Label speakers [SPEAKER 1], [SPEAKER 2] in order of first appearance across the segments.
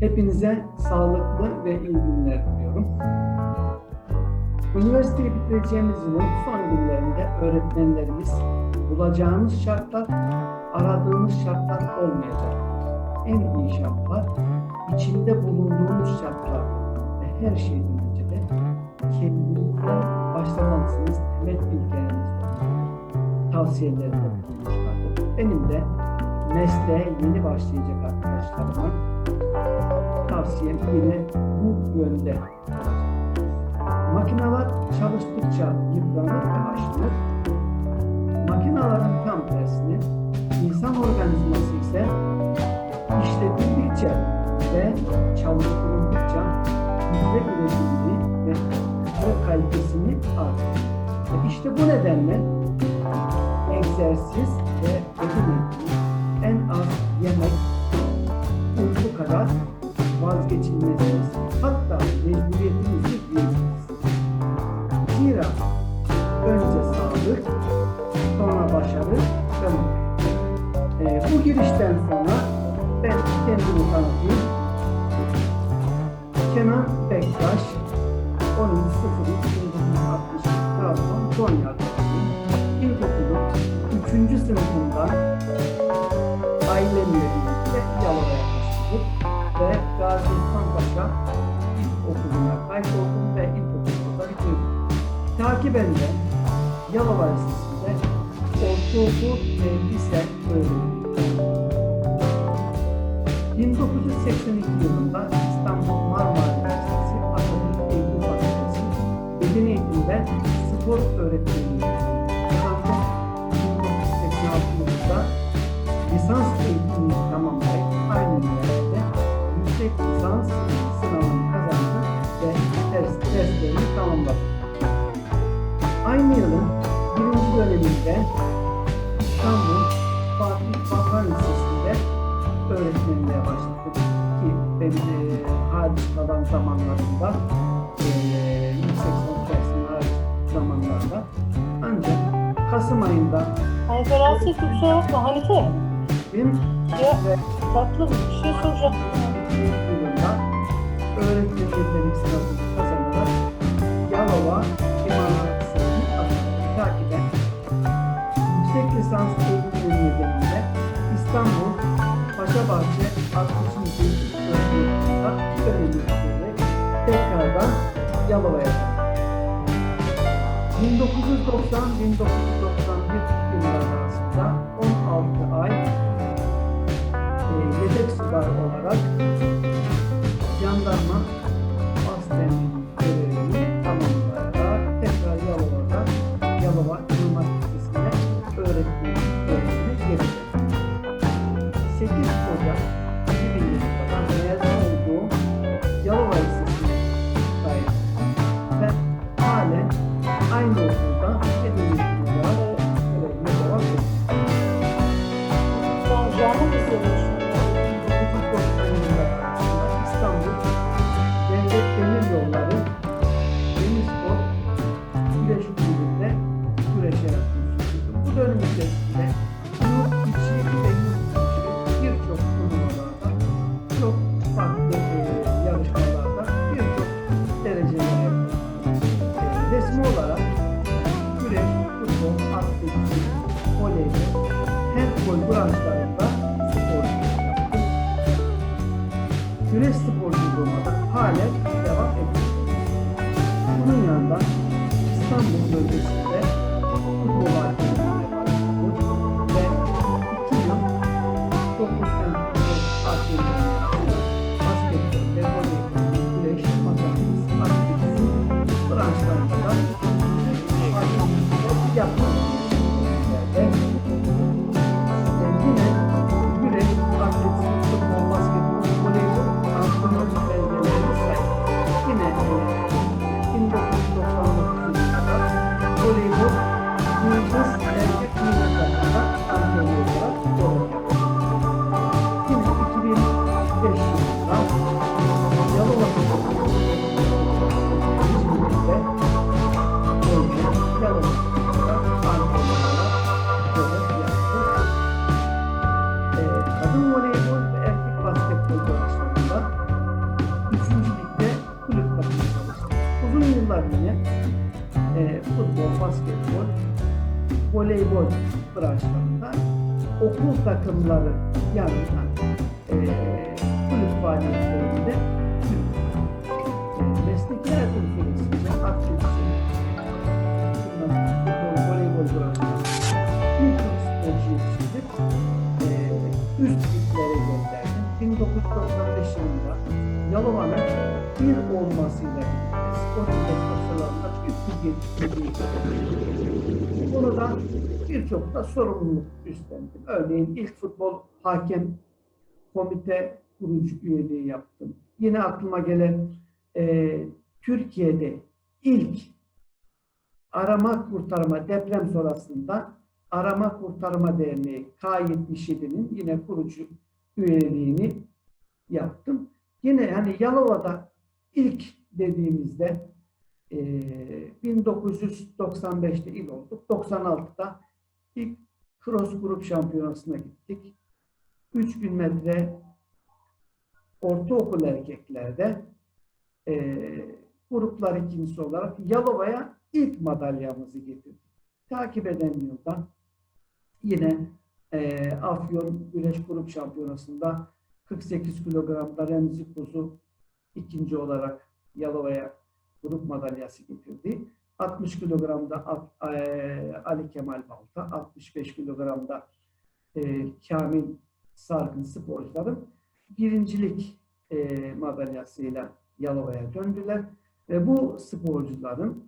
[SPEAKER 1] Hepinize sağlıklı ve iyi günler diliyorum. Üniversiteyi bitireceğimiz yılın son günlerinde öğretmenlerimiz bulacağınız şartlar, aradığınız şartlar olmayacaktır. En iyi şartlar, içinde bulunduğunuz şartlar ve her şeyden önce de kendinizden başlamalısınız. Temel ilkeleriniz tavsiyelerinde bulunmuşlardır. Benim de mesleğe yeni başlayacak arkadaşlarıma tavsiyem yine bu yönde. Makineler çalıştıkça yıpranır ve aşınır. Makinelerin tam tersine insan organizması ise işletildikçe ve çalıştırıldıkça hücre üretimini ve hücre kalitesini artırır. Ve işte bu nedenle egzersiz ve ödül en az yemek, uyku kadar vazgeçilmezimiz. Hatta mecburiyetimizdir diyebiliriz. Zira önce sağlık, sonra başarı ve. Ee, bu girişten sonra ben kendimi tanıtayım. Kenan Bektaş, 10.03.1960 Trabzon Konya Adresiyim. İlkokulu 3. sınıfından Takiben de Yalova Lisesi'nde ortaokul lise öğrendim. 1982 yılında İstanbul Marmara Üniversitesi Atatürk Eğitim Fakültesi Beden Eğitim'de spor öğretmenliği Aynı yılın birinci döneminde İstanbul Fatih Sultan Lisesi'nde öğretmenliğe başladım ki ben e, hariç kalan zamanlarında e, yüksek son dersinin zamanlarda ancak Kasım ayında
[SPEAKER 2] Hanife rahatsız ettim kusura bakma Hanife.
[SPEAKER 1] benim
[SPEAKER 2] Ya
[SPEAKER 1] ve
[SPEAKER 2] tatlı bir şey soracağım.
[SPEAKER 1] yılında öğretmen yetenek sınavını kazanarak Yalova Paşabahçe 60. Yılında öğrencileri tekrardan Yalova'ya döndü. 1990-1991 yılları arasında 16 ay e, yedek subay olarak güreşerek buluşmuştur. Bu dönem içerisinde okul takımları yanında e, kulüp faaliyetlerinde. E, süresince atletizm, futbol, voleybol branşlarında birçok sporcu yetiştirip e, üst liglere gönderdim. 1995 yılında Yalova'nın bir olmasıyla spor investorlarında büyük bir geliştirmeyi Bunu birçok da sorumluluk üstlendim. Örneğin ilk futbol hakem komite kurucu üyeliği yaptım. Yine aklıma gelen e, Türkiye'de ilk arama kurtarma deprem sonrasında Arama Kurtarma Derneği K77'nin yine kurucu üyeliğini yaptım. Yine hani Yalova'da ilk dediğimizde e, 1995'te il olduk. 96'da ilk cross grup şampiyonasına gittik. 3000 metre ortaokul erkeklerde e, gruplar ikincisi olarak Yalova'ya ilk madalyamızı getirdik. Takip eden yılda yine e, Afyon Güreş Grup Şampiyonası'nda 48 kilogramda Remzi Kuzu ikinci olarak Yalova'ya grup madalyası getirdi. 60 kilogramda e, Ali Kemal Balta, 65 kilogramda e, Kamil Sargın sporcularım birincilik e, madalyasıyla Yalova'ya döndüler. Ve bu sporcuların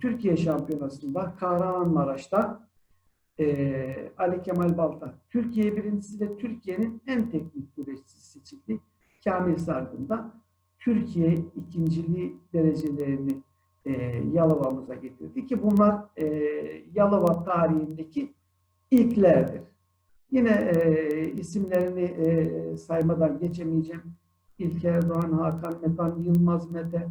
[SPEAKER 1] Türkiye Şampiyonası'nda Kahramanmaraş'ta Ali Kemal Balta Türkiye birincisi ve Türkiye'nin en teknik güreşçisi seçildi. Kamil Sargın da Türkiye ikinciliği derecelerini e, Yalova'mıza getirdi ki bunlar e, Yalova tarihindeki ilklerdir. Yine e, isimlerini e, saymadan geçemeyeceğim. İlker Doğan, Hakan Metan, Yılmaz Mete,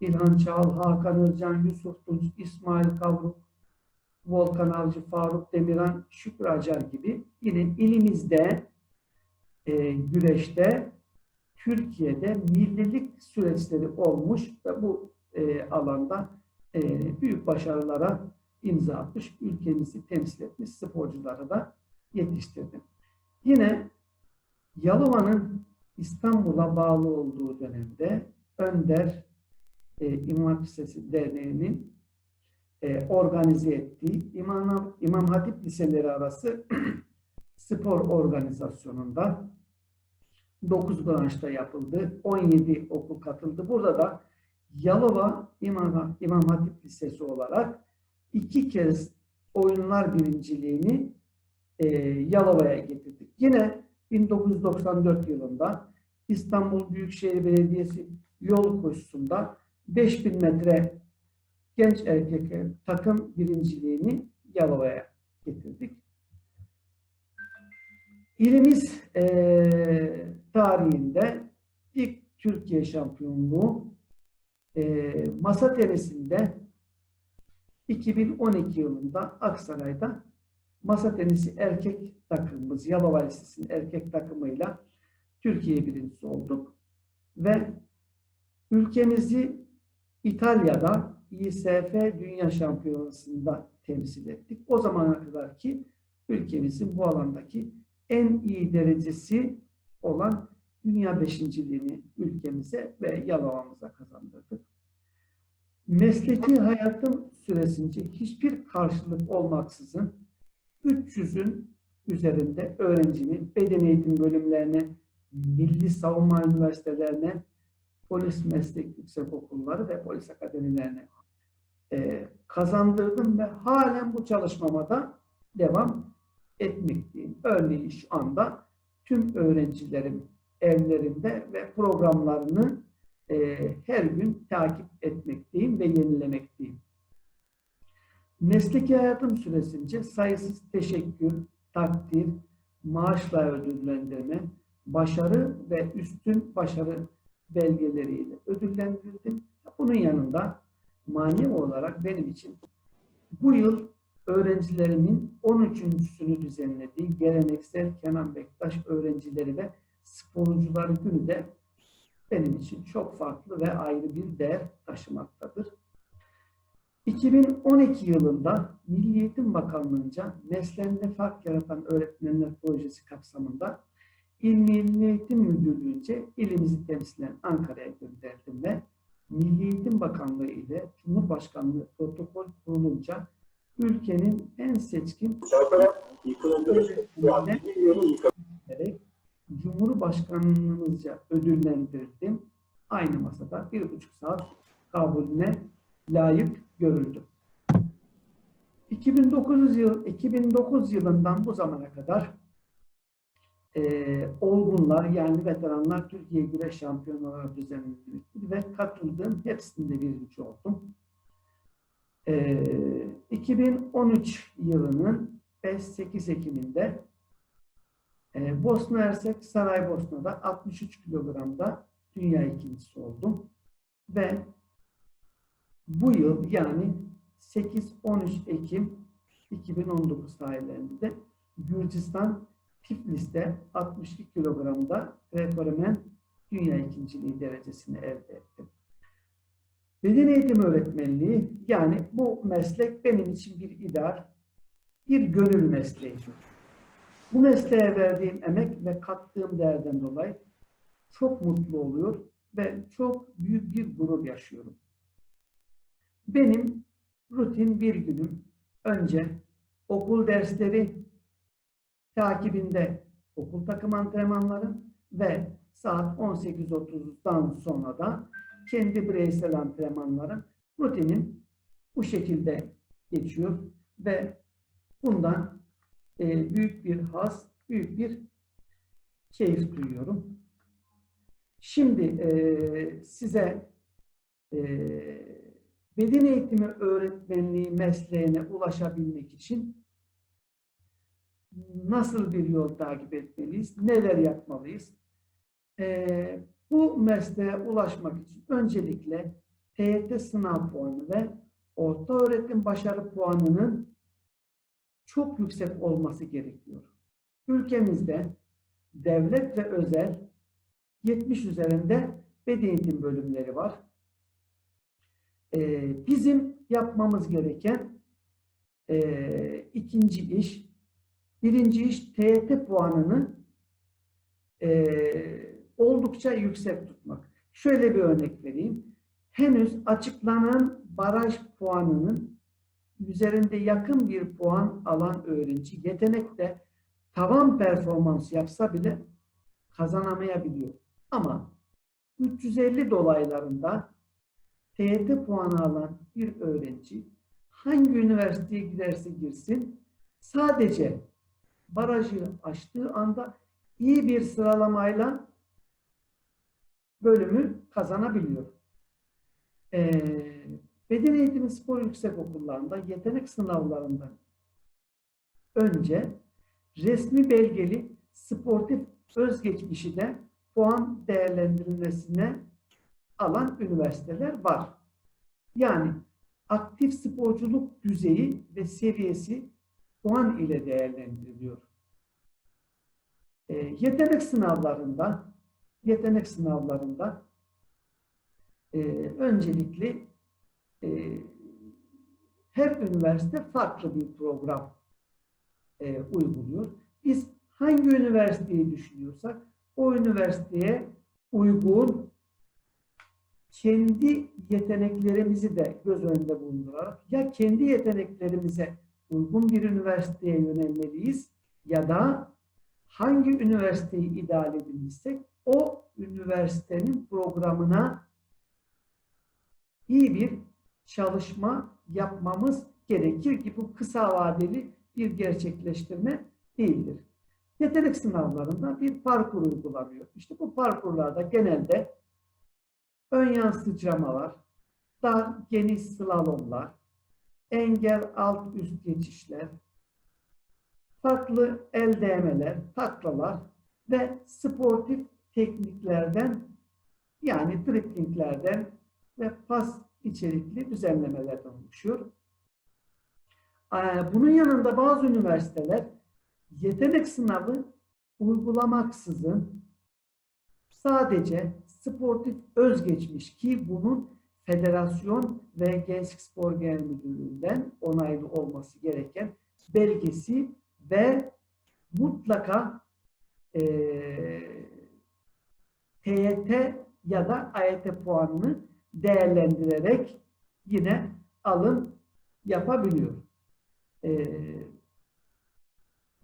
[SPEAKER 1] İlhan Çağal, Hakan Özcan, Yusuf Tunç, İsmail Kavruk, Volkan Avcı, Faruk Demiran, Şükrü Acar gibi yine ilimizde e, güreşte Türkiye'de millilik süreçleri olmuş ve bu e, alanda e, büyük başarılara imza atmış, ülkemizi temsil etmiş sporcuları da yetiştirdim. Yine Yalova'nın İstanbul'a bağlı olduğu dönemde Önder e, İmam Lisesi Derneği'nin e, organize ettiği İmam, İmam Hatip Liseleri arası spor organizasyonunda 9 branşta yapıldı. 17 okul katıldı. Burada da Yalova İmam, İmam Hatip Lisesi olarak iki kez oyunlar birinciliğini e, Yalova'ya getirdik. Yine 1994 yılında İstanbul Büyükşehir Belediyesi yol koşusunda 5000 metre genç erkek takım birinciliğini Yalova'ya getirdik. İlimiz eee, tarihinde ilk Türkiye şampiyonluğu eee, masa tenisinde 2012 yılında Aksaray'da masa tenisi erkek takımımız Yalova Lisesi'nin erkek takımıyla Türkiye birincisi olduk. Ve ülkemizi İtalya'da ISF Dünya Şampiyonası'nda temsil ettik. O zamana kadar ki ülkemizin bu alandaki en iyi derecesi olan dünya beşinciliğini ülkemize ve Yalova'mıza kazandırdık. Mesleki hayatım süresince hiçbir karşılık olmaksızın 300'ün üzerinde öğrencinin beden eğitim bölümlerine, milli savunma üniversitelerine, polis meslek yüksekokulları ve polis akademilerine e, kazandırdım ve halen bu çalışmama da devam etmekteyim. Örneğin şu anda tüm öğrencilerim evlerinde ve programlarını e, her gün takip etmekteyim ve yenilemekteyim. Mesleki hayatım süresince sayısız teşekkür, takdir, maaşla ödüllendirme, başarı ve üstün başarı belgeleriyle ödüllendirildim. Bunun yanında manevi olarak benim için bu yıl öğrencilerimin 13.sünü düzenlediği geleneksel Kenan Bektaş öğrencileri ve sporcular günü de benim için çok farklı ve ayrı bir değer taşımaktadır. 2012 yılında Milli Eğitim Bakanlığı'nca mesleğinde fark yaratan öğretmenler projesi kapsamında İl Milli Eğitim Müdürlüğü'nce ilimizi temsilen Ankara'ya gönderdim ve Milli Eğitim Bakanlığı ile Cumhurbaşkanlığı protokol kurulunca ülkenin en seçkin Cumhurbaşkanlığımızca ödüllendirdim. Aynı masada bir buçuk saat kabulüne layık görüldüm. 2009 yıl 2009 yılından bu zamana kadar eee olgunlar yani veteranlar Türkiye Güreş Şampiyonaları düzenlenmiştir ve katıldığım hepsinde birinci oldum. Eee 2013 yılının 5-8 Ekim'inde ee, Bosna Hersek Saraybosna'da 63 kilogramda dünya ikincisi oldum. Ve bu yıl yani 8-13 Ekim 2019 tarihlerinde Gürcistan Tiflis'te 62 kilogramda Greco-Romen dünya ikinciliği derecesini elde ettim. Beden eğitimi öğretmenliği yani bu meslek benim için bir ideal, bir gönül mesleği. Bu mesleğe verdiğim emek ve kattığım değerden dolayı çok mutlu oluyor ve çok büyük bir gurur yaşıyorum. Benim rutin bir günüm önce okul dersleri takibinde okul takım antrenmanları ve saat 18.30'dan sonra da kendi bireysel antrenmanlarım rutinim bu şekilde geçiyor ve bundan e, büyük bir haz, büyük bir keyif duyuyorum. Şimdi e, size e, beden eğitimi öğretmenliği mesleğine ulaşabilmek için nasıl bir yol takip etmeliyiz, neler yapmalıyız? E, bu mesleğe ulaşmak için öncelikle TYT sınav puanı ve orta öğretim başarı puanının çok yüksek olması gerekiyor. Ülkemizde devlet ve özel 70 üzerinde beden eğitim bölümleri var. Ee, bizim yapmamız gereken e, ikinci iş, birinci iş TYT puanını e, oldukça yüksek tutmak. Şöyle bir örnek vereyim. Henüz açıklanan baraj puanının üzerinde yakın bir puan alan öğrenci yetenekte tavan performans yapsa bile kazanamayabiliyor. Ama 350 dolaylarında TYT puanı alan bir öğrenci hangi üniversiteye giderse girsin sadece barajı aştığı anda iyi bir sıralamayla bölümü kazanabiliyor. Ee, Beden eğitimi spor yüksek okullarında yetenek sınavlarından önce resmi belgeli sportif özgeçmişi de puan değerlendirilmesine alan üniversiteler var. Yani aktif sporculuk düzeyi ve seviyesi puan ile değerlendiriliyor. E, yetenek sınavlarında yetenek sınavlarında e, öncelikli e, her üniversite farklı bir program e, uyguluyor. Biz hangi üniversiteyi düşünüyorsak o üniversiteye uygun kendi yeteneklerimizi de göz önünde bulundurarak ya kendi yeteneklerimize uygun bir üniversiteye yönelmeliyiz ya da hangi üniversiteyi ideal edinmişsek o üniversitenin programına iyi bir çalışma yapmamız gerekir ki bu kısa vadeli bir gerçekleştirme değildir. Yetenek sınavlarında bir parkur uygulanıyor. İşte bu parkurlarda genelde ön yan sıçramalar, dar geniş slalomlar, engel alt üst geçişler, farklı el değmeler, taklalar ve sportif tekniklerden yani driplinglerden ve pas içerikli düzenlemelerden oluşuyor. Ee, Bunun yanında bazı üniversiteler yetenek sınavı uygulamaksızın sadece sportif özgeçmiş ki bunun Federasyon ve Gençlik Spor Genel Müdürlüğü'nden onaylı olması gereken belgesi ve mutlaka eee TYT ya da AYT puanını değerlendirerek yine alım yapabiliyor. Ee,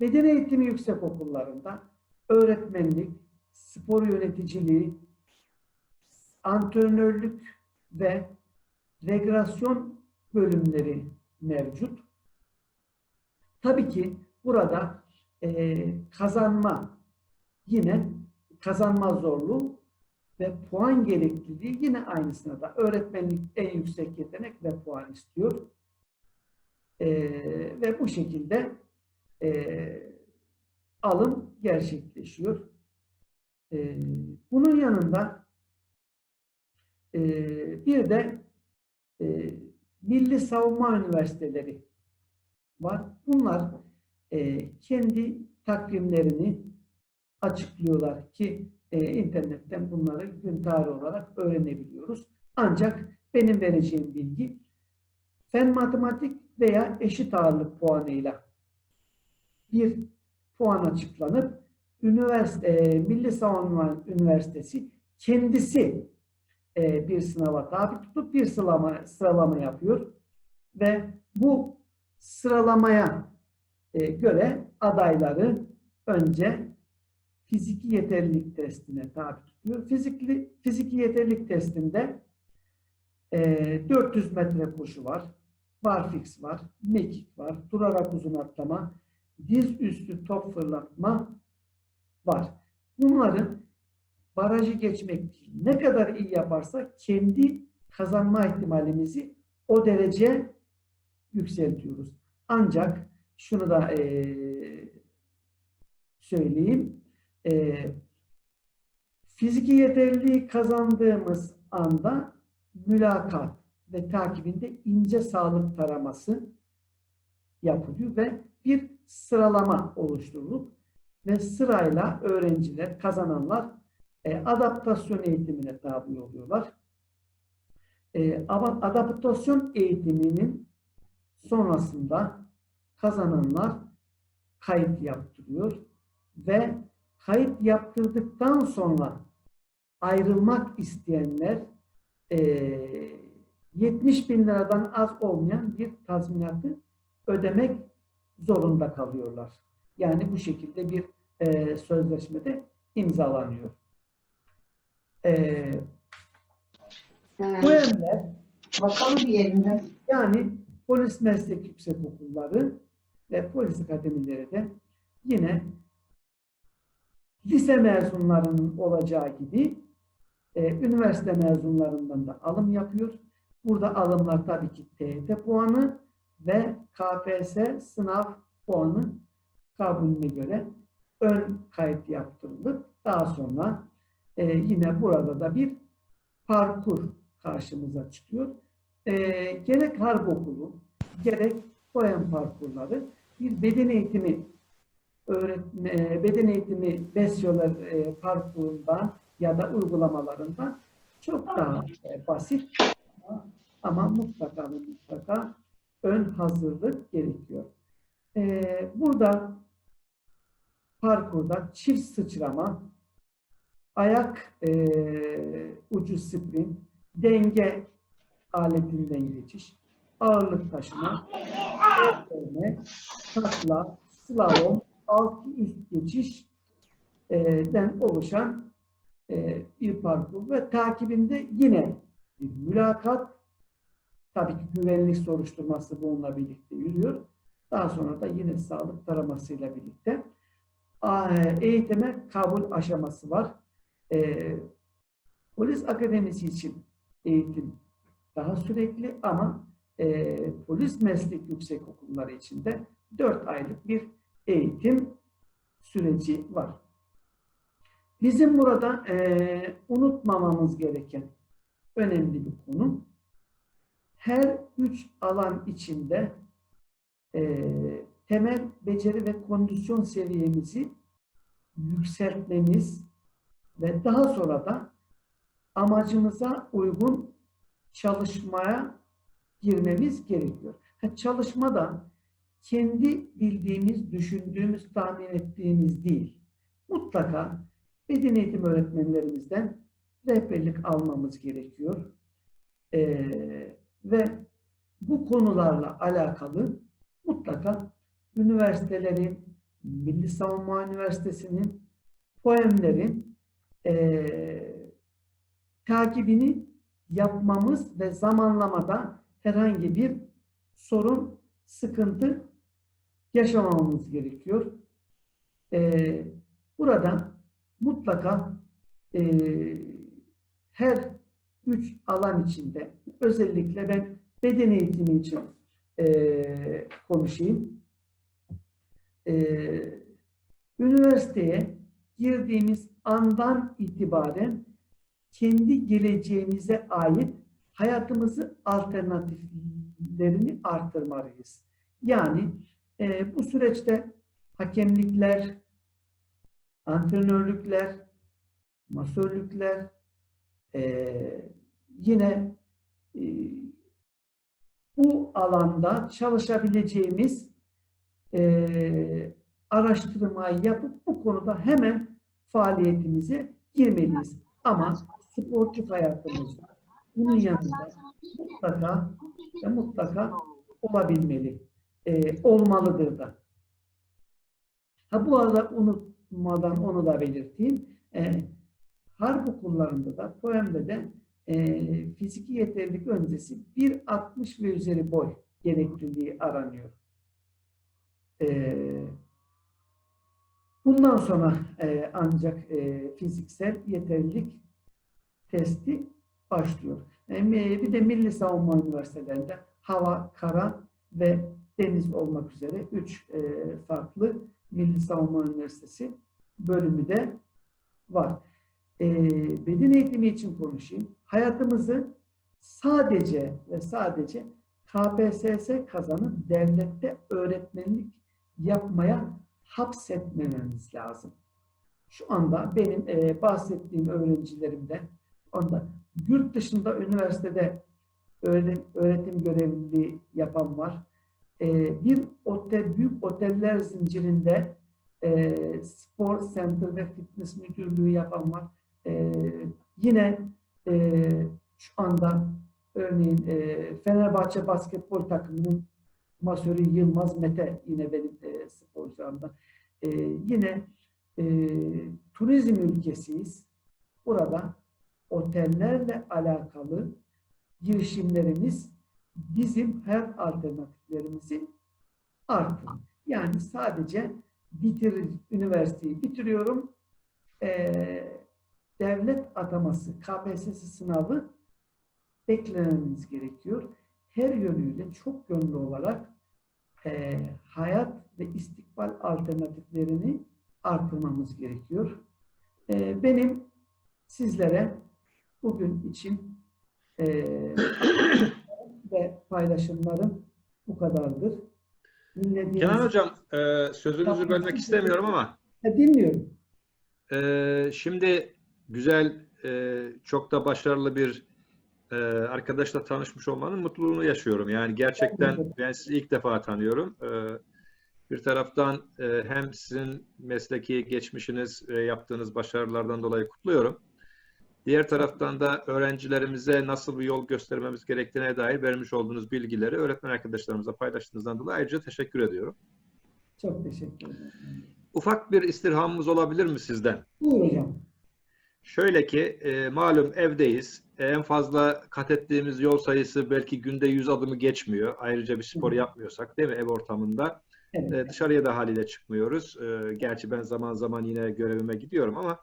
[SPEAKER 1] beden eğitimi yüksek okullarında öğretmenlik, spor yöneticiliği, antrenörlük ve regresyon bölümleri mevcut. Tabii ki burada eee, kazanma yine kazanma zorluğu ve puan gerekliliği yine aynısına da öğretmenlik en yüksek yetenek ve puan istiyor. Ee, ve bu şekilde ee, alım gerçekleşiyor. Ee, bunun yanında ee, bir de ee, Milli Savunma Üniversiteleri var. Bunlar ee, kendi takvimlerini açıklıyorlar ki e, internetten bunları gün tarihi olarak öğrenebiliyoruz. Ancak benim vereceğim bilgi fen matematik veya eşit ağırlık puanıyla bir puan açıklanıp üniversite, e, Milli Savunma Üniversitesi kendisi e, bir sınava tabi tutup bir sıralama, sıralama yapıyor ve bu sıralamaya e, göre adayları önce fiziki yeterlilik testine tabi tutuyor. Fizikli, fiziki yeterlilik testinde e, 400 metre koşu var, barfix var, mekik var, durarak uzun atlama, diz üstü top fırlatma var. Bunların barajı geçmek değil. Ne kadar iyi yaparsak kendi kazanma ihtimalimizi o derece yükseltiyoruz. Ancak şunu da eee söyleyeyim. Eee fiziki yeterliliği kazandığımız anda mülakat ve takibinde ince sağlık taraması yapılıyor ve bir sıralama oluşturulup ve sırayla öğrenciler, kazananlar e, adaptasyon eğitimine tabi oluyorlar. E, adaptasyon eğitiminin sonrasında kazananlar kayıt yaptırıyor ve kayıt yaptırdıktan sonra ayrılmak isteyenler e, 70 bin liradan az olmayan bir tazminatı ödemek zorunda kalıyorlar. Yani bu şekilde bir e, sözleşmede imzalanıyor. E, bu emler
[SPEAKER 3] Bakalım bir yerinde.
[SPEAKER 1] yani polis meslek yüksek okulları ve polis akademileri de yine lise mezunlarının olacağı gibi e, üniversite mezunlarından da alım yapıyor. Burada alımlar tabii ki TET puanı ve KPSS sınav puanı kabulüne göre ön kayıt yaptırılıp daha sonra e, yine burada da bir parkur karşımıza çıkıyor. E, gerek harp okulu, gerek poem parkurları bir beden eğitimi öğretme, beden eğitimi besyolar e, parkurundan ya da uygulamalarından çok daha e, basit ama, ama mutlaka mutlaka ön hazırlık gerekiyor. E, burada parkurda çift sıçrama, ayak e, ucu sprint, denge aletinden geçiş, ağırlık taşıma, takla, slalom, altı üst geçişden oluşan e, bir parkur ve takibinde yine bir mülakat, tabii ki güvenlik soruşturması bununla birlikte yürüyor. Daha sonra da yine sağlık taramasıyla birlikte eğitime kabul aşaması var. E, polis akademisi için eğitim daha sürekli ama e, polis meslek yüksek okulları için de 4 aylık bir eğitim süreci var. Bizim burada e, unutmamamız gereken önemli bir konu. Her üç alan içinde e, temel beceri ve kondisyon seviyemizi yükseltmemiz ve daha sonra da amacımıza uygun çalışmaya girmemiz gerekiyor. Ha, çalışmada kendi bildiğimiz, düşündüğümüz, tahmin ettiğimiz değil. Mutlaka beden eğitim öğretmenlerimizden rehberlik almamız gerekiyor. Ee, ve bu konularla alakalı mutlaka üniversitelerin, Milli Savunma Üniversitesi'nin poemlerin eee, takibini yapmamız ve zamanlamada herhangi bir sorun, sıkıntı yaşamamamız gerekiyor. Eee, burada mutlaka eee, her üç alan içinde özellikle ben beden eğitimi için eee, konuşayım. Eee, üniversiteye girdiğimiz andan itibaren kendi geleceğimize ait hayatımızı alternatiflerini artırmalıyız. Yani e, bu süreçte hakemlikler, antrenörlükler, masörlükler, e, yine e, bu alanda çalışabileceğimiz e, araştırmayı yapıp bu konuda hemen faaliyetimize girmeliyiz. Ama sportif hayatımızda bunun yanında mutlaka ve mutlaka olabilmeli. E, olmalıdır da. Ha bu arada unutmadan onu da belirteyim. E, harp okullarında da, poemde de e, fiziki yeterlilik öncesi 1.60 ve üzeri boy gerekliliği aranıyor. E, bundan sonra e, ancak e, fiziksel yeterlilik testi başlıyor. E, bir de Milli Savunma Üniversitelerinde hava, kara ve deniz olmak üzere üç e, farklı Milli Savunma Üniversitesi bölümü de var. E, beden eğitimi için konuşayım. Hayatımızı sadece ve sadece KPSS kazanıp devlette öğretmenlik yapmaya hapsetmememiz lazım. Şu anda benim e, bahsettiğim öğrencilerimde onda yurt dışında üniversitede öğretim, öğretim görevliliği yapan var. E, bir otel, büyük oteller zincirinde e, spor center ve fitness müdürlüğü yapan var. E, yine e, şu anda örneğin e, Fenerbahçe basketbol takımının masörü Yılmaz Mete yine benim e, sporcularımda. E, yine e, turizm ülkesiyiz. Burada otellerle alakalı girişimlerimiz bizim hayat alternatiflerimizi artır. Yani sadece bitir, üniversiteyi bitiriyorum, eee, devlet ataması, KPSS sınavı beklememiz gerekiyor. Her yönüyle çok yönlü olarak eee, hayat ve istikbal alternatiflerini artırmamız gerekiyor. Eee, benim sizlere bugün için eee, ve paylaşımlarım bu kadardır. Dinlediğiniz
[SPEAKER 4] Kenan Hocam, e, sözünüzü bölmek istemiyorum ama
[SPEAKER 1] Ha, dinliyorum.
[SPEAKER 4] e, şimdi güzel, e, çok da başarılı bir e, arkadaşla tanışmış olmanın mutluluğunu yaşıyorum. Yani gerçekten ben sizi ilk defa tanıyorum. E, bir taraftan e, hem sizin mesleki geçmişiniz ve yaptığınız başarılardan dolayı kutluyorum. Diğer taraftan da öğrencilerimize nasıl bir yol göstermemiz gerektiğine dair vermiş olduğunuz bilgileri öğretmen arkadaşlarımıza paylaştığınızdan dolayı ayrıca teşekkür ediyorum.
[SPEAKER 1] Çok teşekkür ederim.
[SPEAKER 4] Ufak bir istirhamımız olabilir mi sizden?
[SPEAKER 1] Buyur hocam.
[SPEAKER 4] Şöyle ki e, malum evdeyiz. E, En fazla kat ettiğimiz yol sayısı belki günde 100 adımı geçmiyor. Ayrıca bir spor yapmıyorsak değil mi ev ortamında?
[SPEAKER 1] Evet.
[SPEAKER 4] E, dışarıya da haliyle çıkmıyoruz. E, gerçi ben zaman zaman yine görevime gidiyorum ama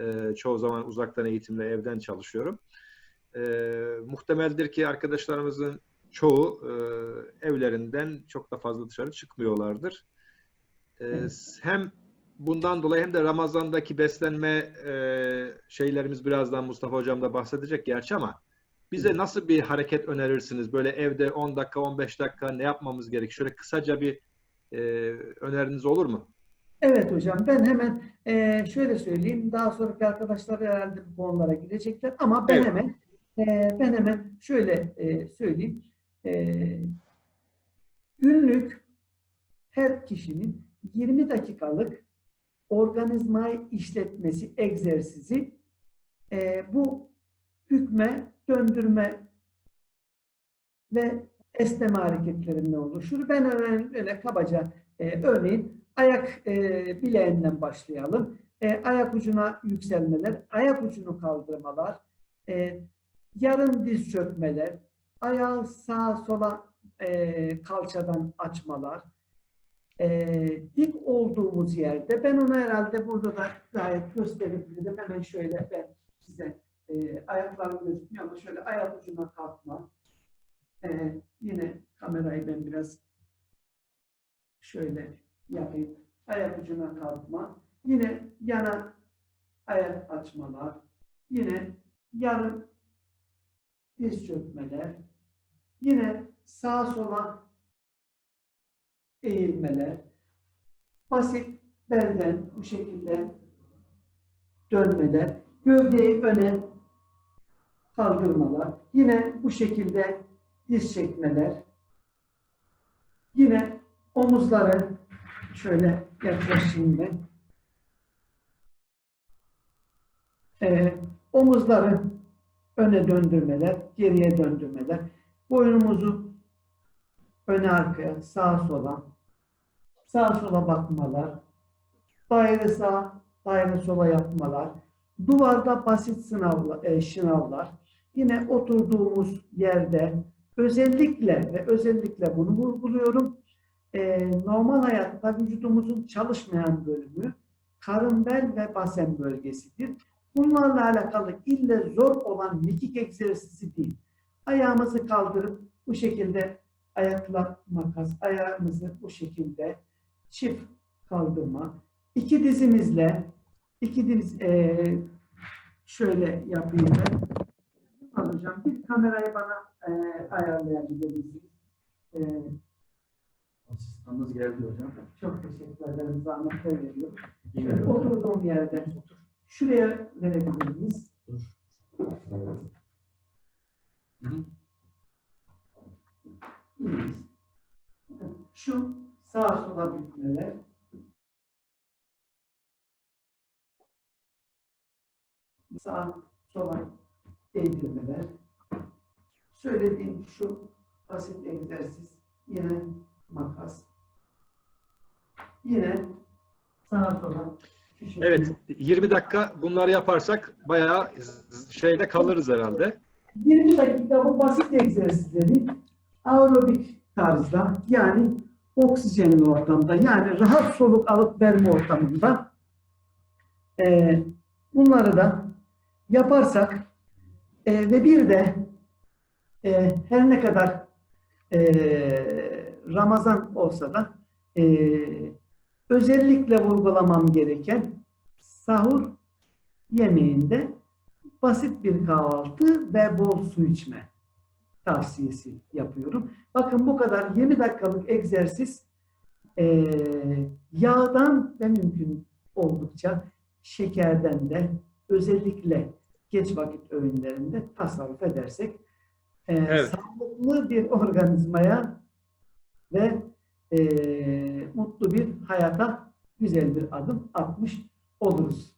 [SPEAKER 4] e, çoğu zaman uzaktan eğitimle evden çalışıyorum. E, muhtemeldir ki arkadaşlarımızın çoğu e, evlerinden çok da fazla dışarı çıkmıyorlardır. E,
[SPEAKER 1] Evet.
[SPEAKER 4] Hem bundan dolayı hem de Ramazan'daki beslenme e, şeylerimiz birazdan Mustafa Hocam da bahsedecek gerçi ama bize nasıl bir hareket önerirsiniz? Böyle evde 10 dakika 15 dakika ne yapmamız gerek? Şöyle kısaca bir e, öneriniz olur mu?
[SPEAKER 1] Evet hocam ben hemen eee, şöyle söyleyeyim. Daha sonraki arkadaşlar herhalde bu konulara girecekler ama ben
[SPEAKER 4] Evet.
[SPEAKER 1] hemen Ee, ben hemen şöyle e, söyleyeyim. Ee, günlük her kişinin 20 dakikalık organizmayı işletmesi egzersizi e, bu bükme, döndürme ve esneme hareketlerinden oluşur. Ben öyle, öyle kabaca e, örneğin ayak e, bileğinden başlayalım. E, ayak ucuna yükselmeler, ayak ucunu kaldırmalar, e, yarım diz çökmeler, ayağı sağa sola e, kalçadan açmalar, e, dik olduğumuz yerde, ben onu herhalde burada da gayet gösterebilirim. Hemen şöyle ben size e, ayaklarım gözükmüyor ama şöyle ayak ucuna kalkma. E, yine kamerayı ben biraz şöyle yapayım. Ayak ucuna kalkma. Yine yana ayak açmalar. Yine yarım diz çökmeler. Yine sağa sola eğilmeler. Basit belden bu şekilde dönmeler. Gövdeyi öne kaldırmalar. Yine bu şekilde diz çekmeler. Yine omuzları şöyle yaklaşayım ben. Ee, omuzları öne döndürmeler, geriye döndürmeler. Boynumuzu öne arkaya, sağa sola, sağa sola bakmalar, daire sağa, daire sola yapmalar, duvarda basit sınavla, e, şınavlar, yine oturduğumuz yerde özellikle ve özellikle bunu vurguluyorum. E, normal hayatta vücudumuzun çalışmayan bölümü karın bel ve basen bölgesidir. Bunlarla alakalı ille zor olan mekik egzersizi değil. Ayağımızı kaldırıp bu şekilde ayakla makas, ayağımızı bu şekilde çift kaldırma. İki dizimizle, iki diz e, şöyle yapayım ben. Alacağım. Bir kamerayı bana e, ayarlayabilir misiniz? E,
[SPEAKER 5] Asistanınız geldi hocam.
[SPEAKER 1] çok teşekkür ederim. Zahmet veriyorum. Şöyle oturduğum yerden şuraya verebilir miyiz? İyiyiz. Şu sağa sola bükmeler. Sağa sola eğdirmeler. Söylediğim şu basit egzersiz. Yine makas. Yine sağa sola.
[SPEAKER 4] Evet, 20 dakika bunları yaparsak bayağı şeyde kalırız herhalde.
[SPEAKER 1] 20 dakika bu basit egzersizleri aerobik tarzda yani oksijenli ortamda yani rahat soluk alıp verme ortamında eee, bunları da yaparsak eee, ve bir de eee, her ne kadar eee, Ramazan olsa da eee, özellikle vurgulamam gereken sahur yemeğinde basit bir kahvaltı ve bol su içme tavsiyesi yapıyorum. Bakın bu kadar 20 dakikalık egzersiz eee, yağdan ve mümkün oldukça şekerden de özellikle geç vakit öğünlerinde tasarruf edersek eee,
[SPEAKER 4] Evet.
[SPEAKER 1] sağlıklı bir organizmaya ve eee, mutlu bir hayata güzel bir adım atmış oluruz.